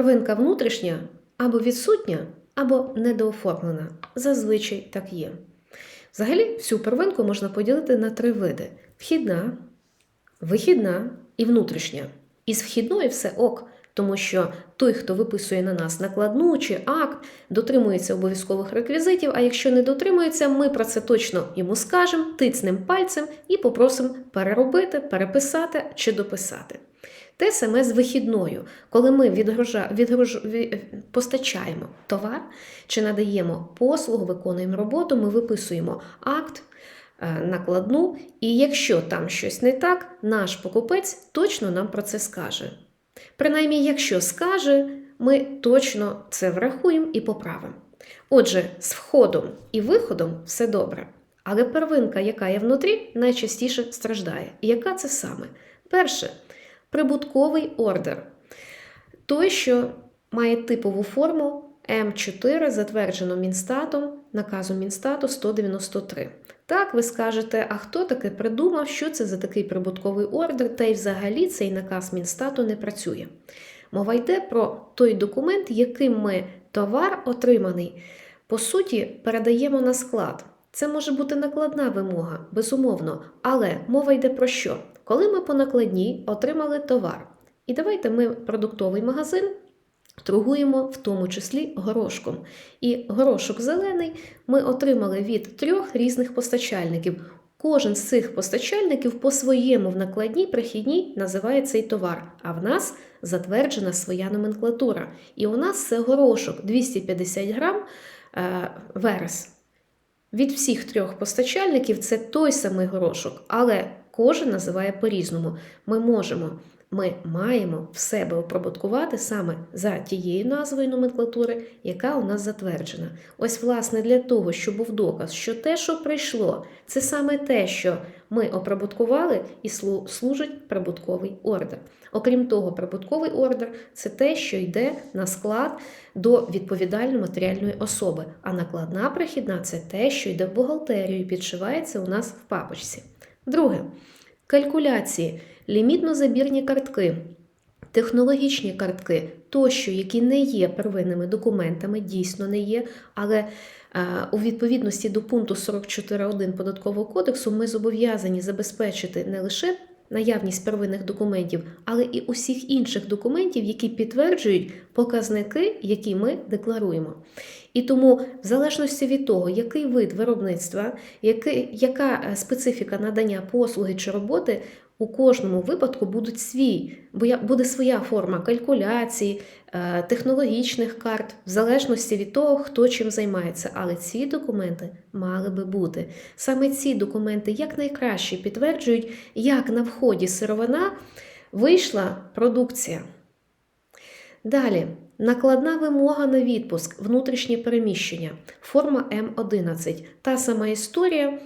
Первинка внутрішня або відсутня, або недооформлена. Зазвичай так є. Взагалі, всю первинку можна поділити на три види: вхідна, вихідна і внутрішня. Із вхідної все ок, тому що той, хто виписує на нас накладну чи акт, дотримується обов'язкових реквізитів. А якщо не дотримується, ми про це точно йому скажемо, тицнем пальцем і попросимо переробити, переписати чи дописати. Те саме з вихідною, коли ми відгружа, відгруж, ві- постачаємо товар чи надаємо послугу, виконуємо роботу, ми виписуємо акт, е, накладну, і якщо там щось не так, наш покупець точно нам про це скаже. Принаймні, якщо скаже, ми точно це врахуємо і поправимо. Отже, з входом і виходом все добре. Але первинка, яка є внутрі, найчастіше страждає. І яка це саме? Перше прибутковий ордер. Той, що має типову форму М4, затверджено Мінстатом, наказом Мінстату 193. Так, ви скажете, а хто таке придумав, що це за такий прибутковий ордер, та й взагалі цей наказ Мінстату не працює. Мова йде про той документ, яким ми товар отриманий, по суті, передаємо на склад. Це може бути накладна вимога, безумовно, але мова йде про що? Коли ми по накладній отримали товар. І давайте ми продуктовий магазин торгуємо в тому числі горошком. І горошок зелений ми отримали від трьох різних постачальників. Кожен з цих постачальників по своєму в накладній прихідній називає цей товар, а в нас затверджена своя номенклатура. І у нас це горошок 250 грам е, верес. Від всіх трьох постачальників це той самий горошок, але кожен називає по-різному. Ми можемо, ми маємо в себе оприбуткувати саме за тією назвою номенклатури, яка у нас затверджена. Ось, власне, для того, щоб був доказ, що те, що прийшло, це саме те, що ми оприбуткували, і служить прибутковий ордер. Окрім того, прибутковий ордер це те, що йде на склад до відповідальної матеріальної особи, а накладна прихідна це те, що йде в бухгалтерію і підшивається у нас в папочці. Друге. Калькуляції, лімітно-забірні картки. Технологічні картки. Тощо, які не є первинними документами, дійсно не є, але е, у відповідності до пункту 44.1 податкового кодексу ми зобов'язані забезпечити не лише наявність первинних документів, але і усіх інших документів, які підтверджують показники, які ми декларуємо. І тому, в залежності від того, який вид виробництва, яка е, специфіка надання послуги чи роботи, у кожному випадку будуть свій, буде своя форма калькуляції, е, технологічних карт, в залежності від того, хто чим займається. Але ці документи мали би бути. Саме ці документи якнайкраще підтверджують, як на вході сировина вийшла продукція. Далі. Накладна вимога на відпуск, внутрішнє переміщення, форма М11. Та сама історія.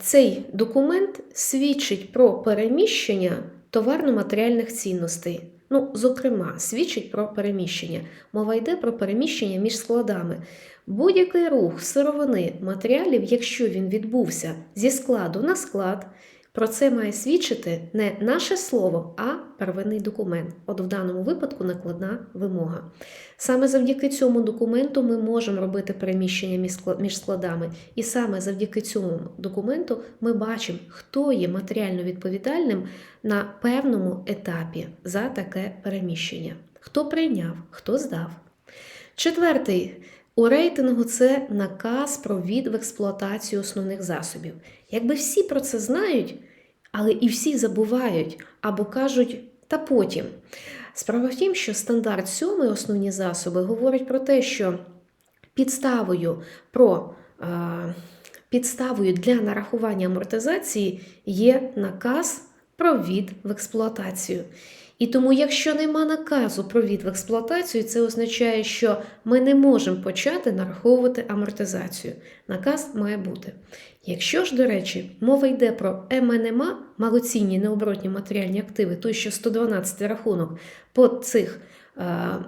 Цей документ свідчить про переміщення товарно-матеріальних цінностей. Ну, зокрема, свідчить про переміщення. Мова йде про переміщення між складами. Будь-який рух сировини матеріалів, якщо він відбувся зі складу на склад, про це має свідчити не наше слово, а первинний документ. От в даному випадку накладна вимога. Саме завдяки цьому документу ми можемо робити переміщення між складами, і саме завдяки цьому документу ми бачимо, хто є матеріально відповідальним на певному етапі за таке переміщення. Хто прийняв, хто здав. Четвертий у рейтингу це наказ про від в експлуатацію основних засобів. Якби всі про це знають, але і всі забувають або кажуть та потім. Справа в тім, що стандарт 7 основні засоби говорить про те, що підставою про підставою для нарахування амортизації є наказ про від в експлуатацію. І тому, якщо нема наказу про від експлуатацію, це означає, що ми не можемо почати нараховувати амортизацію. Наказ має бути. Якщо ж, до речі, мова йде про МНМА, малоцінні необоротні матеріальні активи, той що 112 рахунок по цих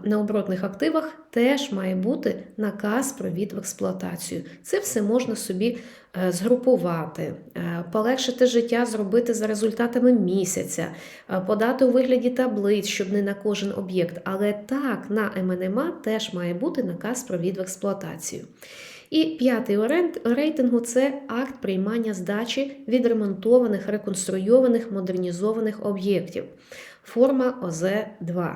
необоротних активах теж має бути наказ про від в експлуатацію. Це все можна собі е, згрупувати, е, полегшити життя, зробити за результатами місяця, е, подати у вигляді таблиць, щоб не на кожен об'єкт. Але так, на МНМА теж має бути наказ про від в експлуатацію. І п'ятий рейтингу це акт приймання здачі відремонтованих, реконструйованих, модернізованих об'єктів. Форма ОЗ-2.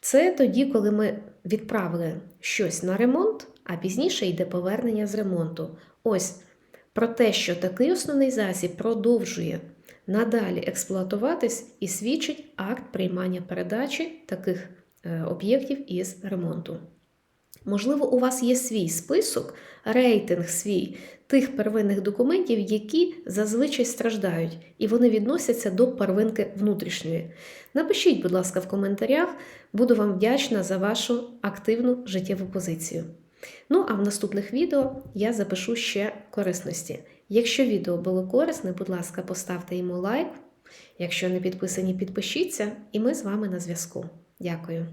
Це тоді, коли ми відправили щось на ремонт, а пізніше йде повернення з ремонту. Ось про те, що такий основний засіб продовжує надалі експлуатуватись і свідчить акт приймання передачі таких е, об'єктів із ремонту. Можливо, у вас є свій список, рейтинг свій тих первинних документів, які зазвичай страждають, і вони відносяться до первинки внутрішньої. Напишіть, будь ласка, в коментарях, буду вам вдячна за вашу активну життєву позицію. Ну, а в наступних відео я запишу ще корисності. Якщо відео було корисне, будь ласка, поставте йому лайк. Якщо не підписані, підпишіться, і ми з вами на зв'язку. Дякую.